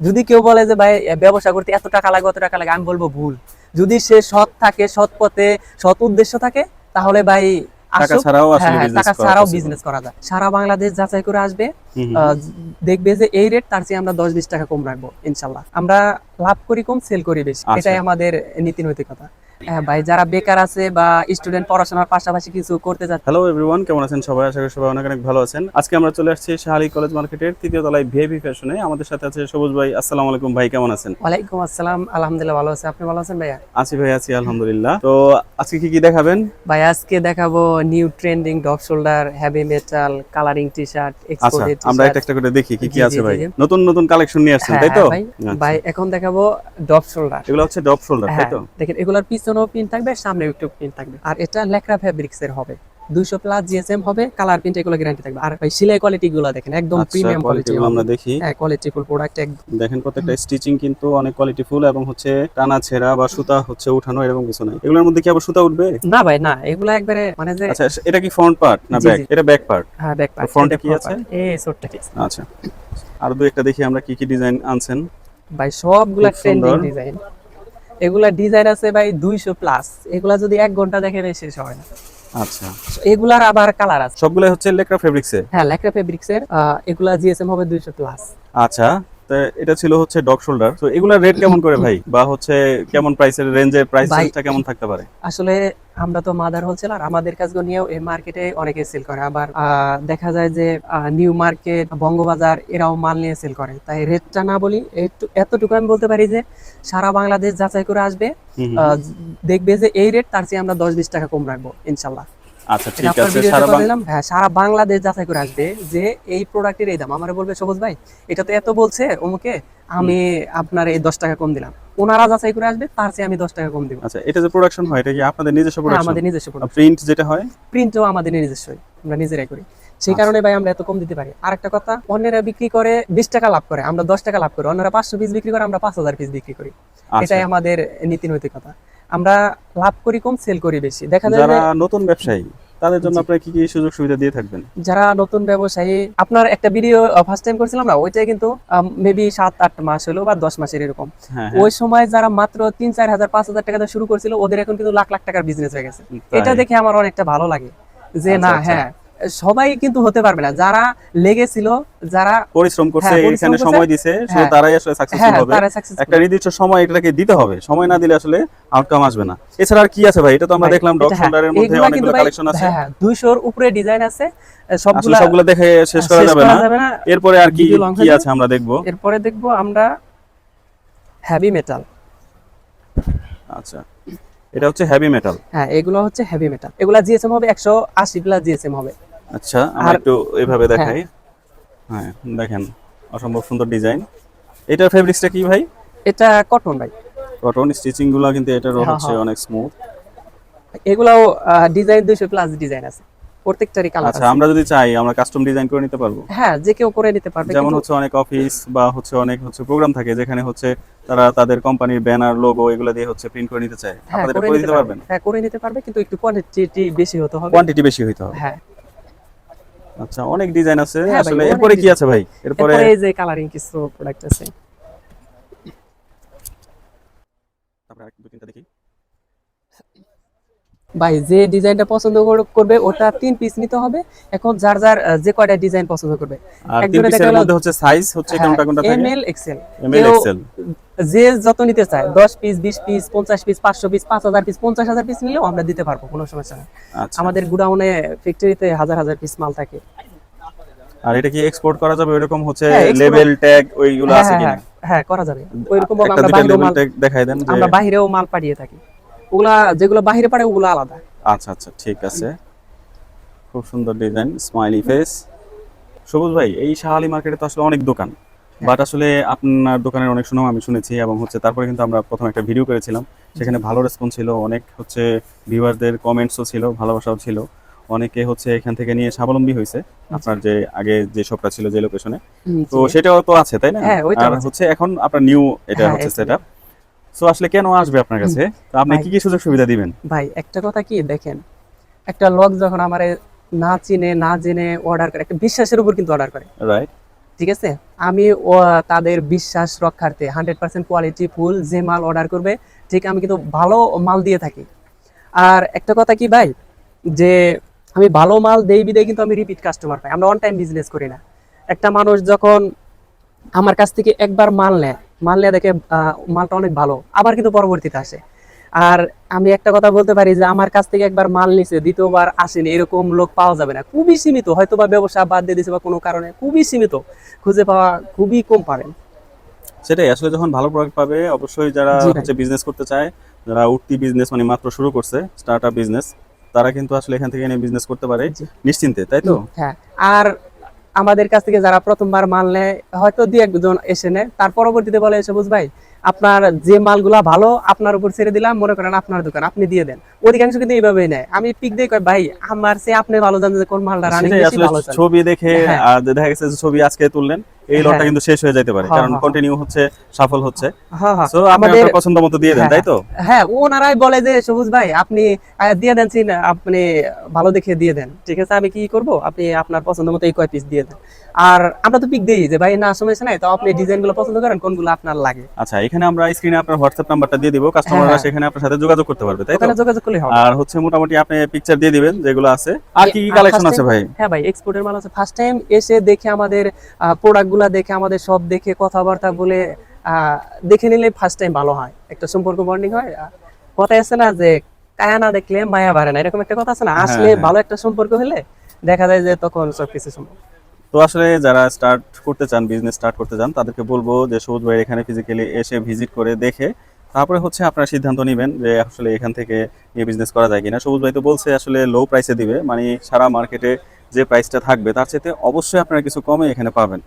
যদি কেউ বলে যে ভাই ব্যবসা করতে এত টাকা লাগে অত টাকা লাগে আমি বলব ভুল। যদি সে সৎ থাকে সৎ পথে সৎ উদ্দেশ্য থাকে তাহলে ভাই টাকা ছাড়াও হ্যাঁ, হ্যাঁ, বিজনেস করা। বিজনেস যায়। সারা বাংলাদেশ যাচাই করে আসবে। দেখবে যে এই রেট তার চেয়ে আমরা দশ বিশ টাকা কম রাখব ইনশাল্লাহ। আমরা লাভ করি কম সেল করি বেশি। আচ্ছা। এটাই আমাদের নীতি নৈতিকতা হ্যাঁ ভাই যারা বেকার আছে বা স্টুডেন্ট পড়াশোনার পাশাপাশি কিছু করতে হ্যালো এভরিওয়ান কেমন আছেন সবাই? আশা করি সবাই অনেক অনেক ভালো আছেন। আজকে আমরা চলে আসছি শাহালি কলেজ মার্কেটের তৃতীয় তলায় ভিআইপি ফ্যাশনে আমাদের সাথে আছে সবুজ ভাই আসসালামু আলাইকুম ভাই কেমন আছেন? ওয়ালাইকুম আসসালাম আলহামদুলিল্লাহ ভালো আছে। আপনি ভালো আছেন ভাইয়া? আছি ভাই আছি আলহামদুলিল্লাহ। তো আজকে কি কি দেখাবেন? ভাই আজকে দেখাবো new trending drop shoulder heavy metal colouring T shirt exported আমরা একটা একটা করে দেখি কি কি আছে ভাই। নতুন নতুন কালেকশন নিয়ে আসছেন তাই তো? ভাই। আচ্ছা। ভাই এখন দেখাবো ডপ শোল্ডার এগুলো হচ্ছে ডপ শোল্ডার তাই হ্যাঁ তো? দেখেন এগুলোর পিছনেও পিন থাকবে সামনেও একটু পিন থাকবে। আর এটা লেকরা ফেব্রিক্স এর হবে। দুইশো প্লাস জিএসএম হবে কালার প্রিন্ট এগুলো গ্যারান্টি থাকবে। আর ভাই সেলাই কোয়ালিটি গুলো দেখেন একদম আচ্ছা প্রিমিয়াম কোয়ালিটি কোয়ালিটি আমরা দেখি। হ্যাঁ কোয়ালিটি ফুল প্রোডাক্ট একদম। দেখেন প্রত্যেকটা স্টিচিং কিন্তু অনেক কোয়ালিটি ফুল এবং হচ্ছে টানা ছেঁড়া বা সুতা হচ্ছে উঠানো এরকম কিছু নাই। এগুলোর মধ্যে কি আবার সুতা উঠবে? না ভাই না এগুলো একবারে মানে যে আচ্ছা এটা কি ফ্রন্ট পার্ট না ব্যাক এটা ব্যাক পার্ট হ্যাঁ ব্যাক পার্ট এ কি আছে? এই ছোট্ট কি আচ্ছা। আর দুই একটা দেখি আমরা কি কি ডিজাইন আনছেন। ভাই সবগুলা ট্রেন্ডিং ডিজাইন এগুলা ডিজাইন আছে ভাই দুইশো প্লাস এগুলা যদি এক ঘণ্টা দেখেন শেষ হয় না। আচ্ছা। এগুলার আবার কালার আছে। সবগুলো হচ্ছে লেকরা ফেব্রিক্সে হ্যাঁ লেকরা ফেব্রিক্সের এগুলা জিএসএম হবে দুইশো প্লাস আচ্ছা। তো এটা ছিল হচ্ছে ডগ শোল্ডার। তো এগুলা রেট কেমন করে ভাই? বা হচ্ছে কেমন প্রাইসের রেঞ্জের প্রাইস রেঞ্জটা কেমন থাকতে পারে? আসলে আমরা তো মাদার হোলসেলার আমাদের কাজগুলো নিয়েও এই মার্কেটে অনেকে সেল করে। আবার দেখা যায় যে নিউ মার্কেট বঙ্গবাজার এরাও মাল নিয়ে সেল করে। তাই রেটটা না বলি একটু- এতটুকু আমি বলতে পারি যে সারা বাংলাদেশ যাচাই করে আসবে। দেখবে যে এই রেট তার চেয়ে আমরা দশ বিশ টাকা কম রাখব ইনশাল্লাহ। আচ্ছা ঠিক আছে সারা হ্যাঁ সারা বাংলাদেশ যাচাই করে আসবে যে এই প্রোডাক্টের এই দাম। আমার বলবে সবুজ ভাই এটা তো এত বলছে অমুকে আমি আপনার এই দশ টাকা কম দিলাম। ওনারা যাচাই করে আসবে তার চেয়ে আমি দশ টাকা কম দিব। আচ্ছা এটা যে প্রোডাকশন হয় এটা কি আপনাদের নিজস্ব হ্যাঁ, প্রোডাকশন আমাদের নিজস্ব। প্রিন্ট যেটা হয়? প্রিন্টও আমাদের নিজস্বই আমরা নিজেরাই করি। আচ্ছা। সেই কারণে ভাই আমরা এত কম দিতে পারি। আর একটা কথা অন্যরা বিক্রি করে বিশ টাকা লাভ করে আমরা দশ টাকা লাভ করি। অন্যরা পাঁচশো পিস বিক্রি করে আমরা পাঁচ হাজার পিস বিক্রি করি। আচ্ছা। এটাই আমাদের নীতি নৈতিকতা আমরা লাভ করি কম সেল করি বেশি। দেখা যায় যারা নতুন ব্যবসায়ী তাদের জন্য আপনি আপনারা কি কি সুযোগ সুবিধা দিয়ে থাকবেন? যারা নতুন ব্যবসায়ী আপনার একটা ভিডিও ফার্স্ট টাইম করেছিলাম না ওইটাই কিন্তু মেবি সাত আট মাস হলো বা দশ মাসের এরকম। হ্যাঁ ওই সময় যারা মাত্র তিন চার হাজার পাঁচ হাজার টাকা দিয়ে শুরু করেছিল ওদের এখন কিন্তু লাখ লাখ টাকার বিজনেস হয়ে গেছে। এটা দেখে আমার অনেকটা ভালো লাগে যে আচ্ছা, না আচ্ছা। হ্যাঁ সবাই কিন্তু হতে পারবে না। যারা লেগেছিল যারা পরিশ্রম করছে হ্যাঁ, এখানে সময় দিছে শুধু হ্যাঁ। তারাই আসলে হ্যাঁ সাকসেসফুল হবে। একটা নির্দিষ্ট সময় এটাকে দিতে হবে। সময় না দিলে আসলে আউটকাম আসবে না। এছাড়া আর কি আছে ভাই? এটা তো আমরা দেখলাম ডগ হ্যাঁ, শোল্ডারের মধ্যে অনেকগুলো কালেকশন আছে। হ্যাঁ হ্যাঁ দুইশোর উপরে ডিজাইন আছে। সবগুলা সবগুলো দেখে শেষ করা যাবে না? এরপরে আর কি কি আছে আমরা দেখব? এরপরে দেখব আমরা হেভি মেটাল আচ্ছা এটা হচ্ছে হেভি মেটাল হ্যাঁ এগুলো হচ্ছে হেভি মেটাল এগুলা জিএসএম হবে একশো আশি প্লাস জিএসএম হবে। আচ্ছা আর- একটু এইভাবে দেখাই। হ্যাঁ দেখেন অসম্ভব সুন্দর ডিজাইন। এটার ফেব্রিক্সটা কি ভাই? এটা কটন ভাই। কটন স্টিচিংগুলো কিন্তু এটার হ্যাঁ, হচ্ছে হ্যাঁ। অনেক স্মুথ এগুলাও ডিজাইন দুইশো প্লাস ডিজাইন আছে। প্রত্যেকটারই কালার আচ্ছা আমরা যদি চাই আমরা কাস্টম ডিজাইন করে নিতে পারব? হ্যাঁ যে কেউ করে নিতে পারবে যেমন হচ্ছে অনেক অফিস বা হচ্ছে অনেক হচ্ছে প্রোগ্রাম থাকে যেখানে হচ্ছে তারা তাদের কোম্পানির ব্যানার লোগো এগুলো দিয়ে হচ্ছে প্রিন্ট করে নিতে চায়। হ্যাঁ আপনাদের করে নিতে দিতে পারবেন? হ্যাঁ করে নিতে পারবে কিন্তু একটু কোয়ান্টিটি বেশি হতে হবে। কোয়ান্টিটি বেশি হইতে হবে। হ্যাঁ। আচ্ছা অনেক ডিজাইন আছে। হ্যাঁ আসলে এরপরে কি আছে ভাই? এরপরে এরপরে এই যে কালারিং কিছু প্রোডাক্ট আছে তারপরে আরেকটা দুই তিনটা দেখি ভাই যে ডিজাইনটা পছন্দ করবে ওটা তিন পিস নিতে হবে। এখন যার যার যে কয়টা ডিজাইন পছন্দ করবে। হচ্ছে সাইজ হচ্ছে কোনটা কোনটা থাকে। M L XL M XL যে যত নিতে চায় দশ পিস বিশ পিস পঞ্চাশ পিস পাঁচশো পিস পাঁচ হাজার পিস পঞ্চাশ হাজার পিস নিলেও আমরা দিতে পারব কোনো সমস্যা নেই। আচ্ছা। আমাদের গুডাউনে ফ্যাক্টরিতে হাজার হাজার পিস মাল থাকে। আর এটা কি এক্সপোর্ট করা যাবে? এরকম হচ্ছে হ্যাঁ, লেভেল ট্যাগ ওইগুলো হ্যাঁ আছে হ্যাঁ, কিনা? হ্যাঁ, হ্যাঁ করা যাবে। ওইরকম আমরা বাইরেও মাল দেখাই দেন আমরা বাইরেও মাল পাঠিয়ে থাকি। ওগুলা যেগুলো বাহিরে পারে ওগুলো আলাদা। আচ্ছা আচ্ছা ঠিক আছে। খুব সুন্দর ডিজাইন স্মাইলি ফেস সবুজ ভাই এই শাহালি মার্কেটে তো আসলে অনেক দোকান। বাট আসলে আপনার দোকানের অনেক সুনাম আমি শুনেছি এবং হচ্ছে তারপরে কিন্তু আমরা প্রথম একটা ভিডিও করেছিলাম। সেখানে ভালো রেসপন্স ছিল অনেক হচ্ছে ভিউয়ারদের কমেন্টসও ছিল ভালোবাসাও ছিল। অনেকে হচ্ছে এখান থেকে নিয়ে স্বাবলম্বী হয়েছে আপনার যে আগে যে শপটা ছিল যে লোকেশনে তো সেটাও তো আছে তাই না? হ্যাঁ, আর হচ্ছে এখন আপনার নিউ এটা হ্যাঁ, হচ্ছে সেটআপ সো আসলে কেন আসবে আপনার কাছে? তো আপনি কি কি সুযোগ সুবিধা দিবেন? ভাই একটা কথা কি দেখেন একটা লোক যখন আমারে না চিনে না জেনে অর্ডার করে একটা বিশ্বাসের উপর কিন্তু অর্ডার করে। রাইট ঠিক আছে? আমি তাদের বিশ্বাস রক্ষার্থে হান্ড্রেড পার্সেন্ট কোয়ালিটি ফুল যে মাল অর্ডার করবে ঠিক আমি কিন্তু ভালো মাল দিয়ে থাকি। আর একটা কথা কি ভাই যে আমি ভালো মাল দেই বিদেই কিন্তু আমি রিপিট কাস্টমার পাই। আমরা অন টাইম বিজনেস করি না। একটা মানুষ যখন আমার কাছ থেকে একবার মাল নেয় মাল নিয়ে দেখে মালটা অনেক ভালো। আবার কিন্তু পরবর্তীতে আসে। আর আমি একটা কথা বলতে পারি যে আমার কাছ থেকে একবার মাল নিছে দ্বিতীয়বার আসেনি এরকম লোক পাওয়া যাবে না। খুবই সীমিত হয়তো বা ব্যবসা বাদ দিয়ে দিছে বা কোনো কারণে খুবই সীমিত। খুঁজে পাওয়া খুবই কম পাবেন সেটাই আসলে যখন ভালো প্রোডাক্ট পাবে অবশ্যই যারা হচ্ছে বিজনেস করতে চায় যারা উঠতি বিজনেস মানে মাত্র শুরু করছে স্টার্ট আপ বিজনেস তারা কিন্তু আসলে এখান থেকে এনে বিজনেস করতে পারে নিশ্চিন্তে তাই তো? হ্যাঁ। আর আমাদের কাছ থেকে যারা প্রথমবার মাল নেয়, হয়তো দু একজন এসে নেয়। তার পরবর্তীতে বলে সবুজ ভাই, আপনার যে মালগুলা ভালো, আপনার উপর ছেড়ে দিলাম। মনে করেন আপনার দোকান, আপনি দিয়ে দেন। অধিকাংশ কিন্তু এইভাবেই নেয়। আমি পিক দিয়ে কই ভাই আমার সে আপনি ভালো জানেন যে কোন মালটা রানিং বেশি ভালো চলে ছবি দেখে হ্যাঁ। আর দেখা গেছে যে ছবি আজকে তুললেন এই লটটা হ্যাঁ। কিন্তু শেষ হয়ে যেতে পারে হ্যাঁ, কারণ হ্যাঁ। কন্টিনিউ হচ্ছে সফল হচ্ছে। হ্যাঁ হ্যাঁ। সো আপনি আমাদের আপনার পছন্দ মতো দিয়ে দেন হ্যাঁ, তাই তো? হ্যাঁ। ওনারাই বলে যে সবুজ ভাই আপনি দিয়ে দেন চিন আপনি ভালো দেখে দিয়ে দেন। ঠিক আছে আমি কি করব? আপনি আপনার পছন্দ মতো এই কয় পিস দিয়ে দেন। আর আমরা তো পিক দিই যে ভাই না সমস্যা নাই। তো আপনি ডিজাইনগুলো পছন্দ করেন কোনগুলো আপনার লাগে? আচ্ছা এখানে আমরা স্ক্রিনে আপনার হোয়াটসঅ্যাপ নাম্বারটা দিয়ে দিব। কাস্টমাররা হ্যাঁ। সেখানে আপনার সাথে যোগাযোগ করতে পারবে তাই তো? যোগাযোগ করলে হবে। আর হচ্ছে মোটামুটি আপনি পিকচার দিয়ে দিবেন যেগুলো আছে। আর কি কি কালেকশন আছে ভাই? হ্যাঁ ভাই এক্সপোর্টের মাল আছে। ফার্স্ট টাইম এসে দেখে আমাদের প্রোডাক্টগুলা দেখে আমাদের সব দেখে কথাবার্তা বলে দেখে নিলে ফার্স্ট টাইম ভালো হয়। একটা সম্পর্ক বন্ডিং হয়। কথা আছে না যে কায়া না দেখলে মায়া বাড়ে না। এরকম একটা কথা আছে না? হ্যাঁ, আসলে হ্যাঁ। ভালো একটা সম্পর্ক হলে দেখা যায় যে তখন সবকিছু সম্ভব। তো আসলে যারা স্টার্ট করতে চান বিজনেস স্টার্ট করতে চান তাদেরকে বলব যে সবুজ ভাই এখানে ফিজিক্যালি এসে ভিজিট করে দেখে তারপরে হচ্ছে আপনারা সিদ্ধান্ত নেবেন যে আসলে এখান থেকে নিয়ে বিজনেস করা যায় কিনা। সবুজ ভাই তো বলছে আসলে লো প্রাইসে দিবে মানে সারা মার্কেটে যে প্রাইসটা থাকবে, তার চেয়ে অবশ্যই আপনারা কিছু কমে এখানে পাবেন।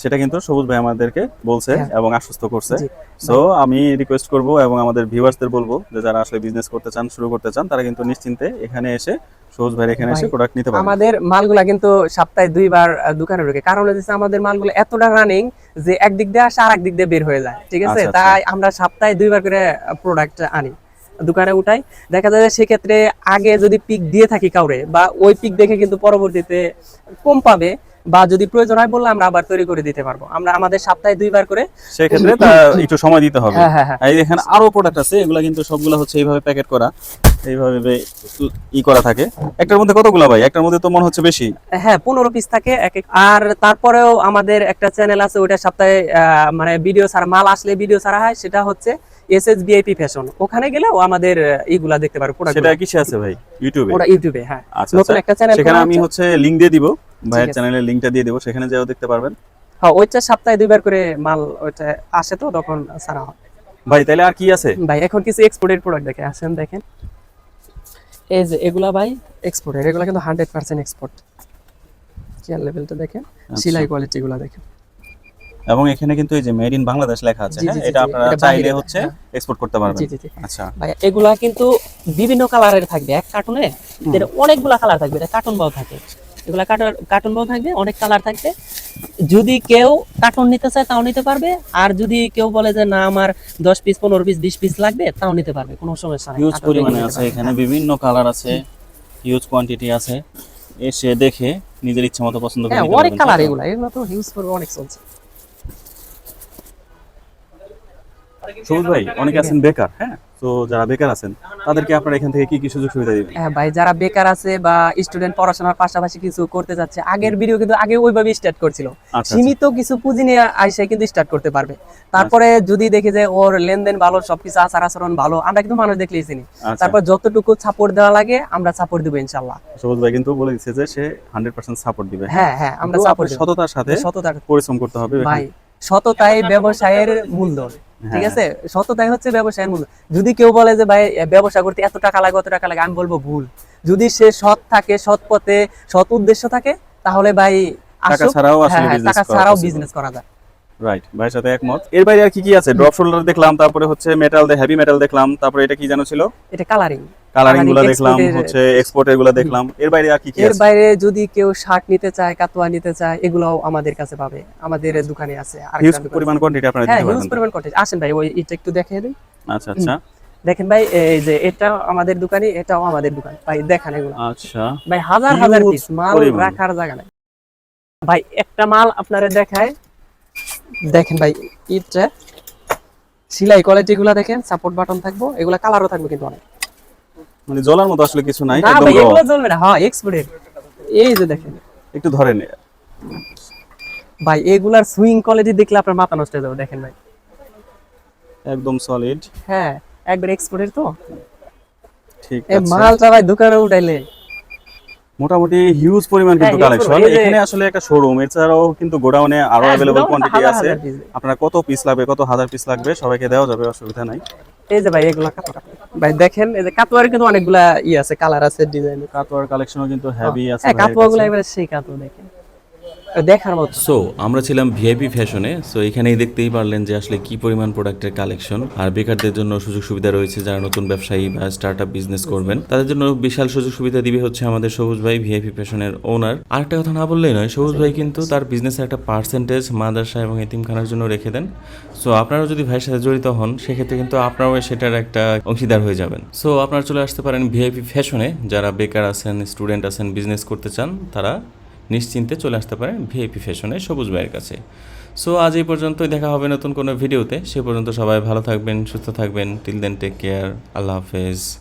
সেটা কিন্তু সবুজ ভাই আমাদেরকে বলছে হ্যাঁ। এবং আশ্বস্ত করছে। সো আমি রিকোয়েস্ট করব এবং আমাদের ভিউয়ার্সদের বলব যে যারা আসলে বিজনেস করতে চান শুরু করতে চান তারা কিন্তু নিশ্চিন্তে এখানে এসে সবুজ ভাইয়ের এখানে এসে ভাই, প্রোডাক্ট নিতে পারবেন আমাদের মালগুলা কিন্তু সপ্তাহে দুইবার দোকানে ঢুকে। কারণ হচ্ছে আমাদের মালগুলো এতটা রানিং যে একদিক দিয়ে আসে আর একদিক দিয়ে বের হয়ে যায়। ঠিক আছে? আচ্ছা, আচ্ছা। তাই আমরা সপ্তাহে দুইবার করে প্রোডাক্ট আনি। দোকানে উঠাই। দেখা যায় যে সেক্ষেত্রে আগে যদি পিক দিয়ে থাকি কাউরে বা ওই পিক দেখে কিন্তু পরবর্তীতে কম পাবে বা যদি প্রয়োজন হয় বললে আমরা আবার তৈরি করে দিতে পারব। আমরা আমাদের সপ্তাহে দুইবার করে সেক্ষেত্রে একটু সময় দিতে হবে। হ্যাঁ হ্যাঁ হ্যাঁ। এই এখানে আরও প্রোডাক্ট আছে এগুলা কিন্তু সবগুলা হচ্ছে এইভাবে প্যাকেট করা। এইভাবে ই করা থাকে। একটার মধ্যে কতগুলা ভাই? একটার মধ্যে তো মনে হচ্ছে বেশি। হ্যাঁ পনেরো পিস থাকে এক এক আর তারপরেও আমাদের একটা চ্যানেল আছে ওটা সপ্তাহে মানে ভিডিও ছাড়া মাল আসলে ভিডিও ছাড়া হয় সেটা হচ্ছে এস এস বিআইপি ফ্যাশন ওখানে গেলেও আমাদের আহ, ইগুলা দেখতে পারো প্রোডাক্ট সেটা কিসে আছে ভাই? ইউটিউবে ওটা ইউটিউবে হ্যাঁ। আচ্ছা নতুন আচ্ছা একটা চ্যানেল সেখানে আমি হচ্ছে লিংক দিয়ে দিব। ভাইয়ের চ্যানেলের লিংকটা দিয়ে দিব সেখানে যেও দেখতে পারবেন। হ্যাঁ ওইটা সপ্তাহে দুইবার করে মাল ওইটা আসে তো তখন ছাড়া হয়। ভাই তাহলে আর কি আছে? ভাই এখন কিছু এক্সপোর্টেড প্রোডাক্ট দেখে আসেন দেখেন। এই যে এগুলা ভাই এক্সপোর্টেড এগুলা কিন্তু হান্ড্রেড পার্সেন্ট এক্সপোর্ট কেয়ার লেভেলটা দেখেন আচ্ছা। সেলাই কোয়ালিটি গুলা দেখেন। এবং এখানে কিন্তু এই যে মেড ইন বাংলাদেশ লেখা আছে হ্যাঁ? এটা আপনারা চাইলে হচ্ছে হ্যাঁ। এক্সপোর্ট করতে পারবেন। জি জি জি আচ্ছা। ভাই এগুলা কিন্তু বিভিন্ন কালারের থাকবে। এক কার্টুনে এর অনেকগুলা কালার থাকবে এটা কার্টুন বাও থাকে। এগুলা কার্টুন কার্টুন বাও থাকবে অনেক কালার থাকবে। যদি কেউ কার্টুন নিতে চায় তাও নিতে পারবে। আর যদি কেউ বলে যে না আমার দশ পিস পনেরো পিস বিশ পিস লাগবে তাও নিতে পারবে কোনো সমস্যা নেই। হিউজ পরিমাণে আছে এখানে বিভিন্ন কালার আছে হিউজ কোয়ান্টিটি আছে। এসে দেখে নিজের ইচ্ছা মতো পছন্দ করে হ্যাঁ নিতে অনেক কালার এগুলো এগুলা তো হিউজ পরিমাণে অনেক চলছে। সবুজ ভাই অনেকে আছেন বেকার হ্যাঁ? তো যারা বেকার আছেন তাদেরকে আপনারা এখান থেকে কি কি সুযোগ সুবিধা দিবেন? হ্যাঁ ভাই যারা বেকার আছে বা স্টুডেন্ট পড়াশোনার পাশাপাশি কিছু করতে যাচ্ছে আগের ভিডিও কিন্তু আগে ওইভাবে স্টার্ট করছিল। আচ্ছা আচ্ছা। সীমিত কিছু পুঁজি নিয়ে আইসে কিন্তু স্টার্ট করতে পারবে। তারপরে যদি দেখি যে ওর লেনদেন ভালো সবকিছু আচার আচরণ ভালো আমরা কিন্তু মানুষ দেখলেই চিনি। আচ্ছা। তারপর যতটুকু সাপোর্ট দেওয়া লাগে আমরা সাপোর্ট দিব ইনশাল্লাহ সবুজ ভাই কিন্তু বলে দিচ্ছে যে সে হান্ড্রেড পার্সেন্ট সাপোর্ট দিবে। হ্যাঁ হ্যাঁ আমরা সাপোর্ট সততার সাথে সততা পরিশ্রম করতে হবে। ভাই সততাই ব্যবসায়ের মূলধন? ঠিক আছে আছে? সততাই হচ্ছে ব্যবসায়ের মূল। যদি কেউ বলে যে ভাই ব্যবসা করতে এত টাকা লাগে অত টাকা লাগে আমি বলব ভুল। যদি সে সৎ থাকে সৎ পথে সৎ উদ্দেশ্য থাকে তাহলে ভাই টাকা ছাড়াও হ্যাঁ হ্যাঁ বিজনেস টাকা ছাড়াও বিজনেস করা যায়। রাইট ভাইয়ের সাথে একমত। এর বাইরে আর কি কি আছে? ড্রপ শোল্ডার দেখলাম তারপরে হচ্ছে মেটাল হেভি মেটাল দেখলাম তারপরে এটা কি জানো ছিল? এটা কালারিং কালারিংগুলো দেখলাম হচ্ছে এক্সপোর্টেরগুলো দেখলাম। এর বাইরে আর কি কি এর বাইরে যদি কেউ শার্ট নিতে চায় কাতুয়া নিতে চায় এগুলাও আমাদের কাছে পাবে। আমাদের দোকানে আছে আরেকটা হিউজ পরিমাণ কোয়ান্টিটি আপনারা হ্যাঁ হিউজ পরিমাণ কটেজ আসেন ভাই ওই এটা একটু দেখিয়ে দিই। আচ্ছা আচ্ছা। দেখেন ভাই এই যে এটা আমাদের দোকানে এটাও আমাদের দোকান। ভাই দেখেন এগুলো। আচ্ছা। ভাই হাজার হাজার পিস মাল। রাখার জায়গা নাই। ভাই একটা মাল আপনারা দেখায় দেখেন ভাই ইটটা সিলাই কোয়ালিটি গুলা দেখেন সাপোর্ট বাটন থাকব এগুলা কালারও থাকবে কিন্তু অনেক। মানে জ্বলার মতো আসলে কিছু নাই একদম raw। এগুলো জ্বলবে না। হ্যাঁ এক্সপোর্টেড এই যে দেখেন। একটু ধরেন ভাই এগুলার সুইং কোয়ালিটি দেখলে আপনার মাথা নষ্ট হয়ে যাবে দেখেন ভাই। একদম সলিড হ্যাঁ একবার এক্সপোর্টের তো। ঠিক এই আছে। মালটা ভাই দোকানে উঠাইলে। মোটামুটি হিউজ পরিমাণ কিন্তু হ্যাঁ, কালেকশন পরিমাণ। এই যে- এখানে আসলে একটা শোরুম এছাড়াও কিন্তু গোডাউনে আরও হ্যাঁ, অ্যাভেলেবল কোয়ান্টিটি আছে। আপনার কত পিস লাগবে কত হাজার পিস লাগবে সবাইকে দেওয়া যাবে অসুবিধা নাই। এই যে ভাই এগুলা কাতোয়া ভাই দেখেন এই যে কাতোয়ার কিন্তু অনেকগুলা ই আছে কালার আছে ডিজাইন কাতোয়ার কালেকশনও কিন্তু হেভি আছে কাতোয়াগুলো ভাইয়ের কাতোয়া গুলো কাছে। এবারে সেই কাতোয়া দেখেন। দেখার মতো। সো আমরা ছিলাম ভিআইপি ফ্যাশনে সো এখানেই দেখতেই পারলেন যে আসলে কি পরিমাণ প্রোডাক্টের কালেকশন আর বেকারদের জন্য সুযোগ সুবিধা রয়েছে যারা নতুন ব্যবসায়ী বা স্টার্ট আপ বিজনেস করবেন। তাদের জন্য বিশাল সুযোগ সুবিধা দিবে হচ্ছে আমাদের সবুজ ভাই ভিআইপি ফ্যাশনের ওনার আরেকটা কথা না বললেই নয়, সবুজ ভাই কিন্তু তার বিজনেসের একটা পার্সেন্টেজ মাদ্রাসা এবং এতিমখানার জন্য রেখে দেন। সো আপনারাও যদি ভাইয়ের সাথে জড়িত হন, সেক্ষেত্রে কিন্তু আপনারাও সেটার একটা অংশীদার হয়ে যাবেন। সো আপনারা চলে আসতে পারেন ভিআইপি ফ্যাশনে যারা বেকার আছেন স্টুডেন্ট আছেন বিজনেস করতে চান, তারা নিশ্চিন্তে চলে আসতে পারেন ভিআইপি ফ্যাশনে সবুজ ভাইয়ের কাছে। সো আজ এই পর্যন্তই, দেখা হবে নতুন কোনো ভিডিওতে। সে পর্যন্ত সবাই ভালো থাকবেন, সুস্থ থাকবেন। টিল দেন টেক কেয়ার আল্লাহ হাফেজ।